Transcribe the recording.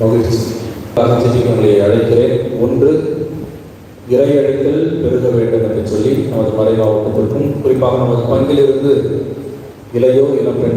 மகிழ்ச்சி. உங்களை அழைக்கிறேன். ஒன்று இறையடைத்தல் பெருக வேண்டும் என்று சொல்லி நமது மறை மாவட்டத்திற்கும் குறிப்பாக நமது பங்கிலிருந்து இளையோர் இளம் பெண்கள்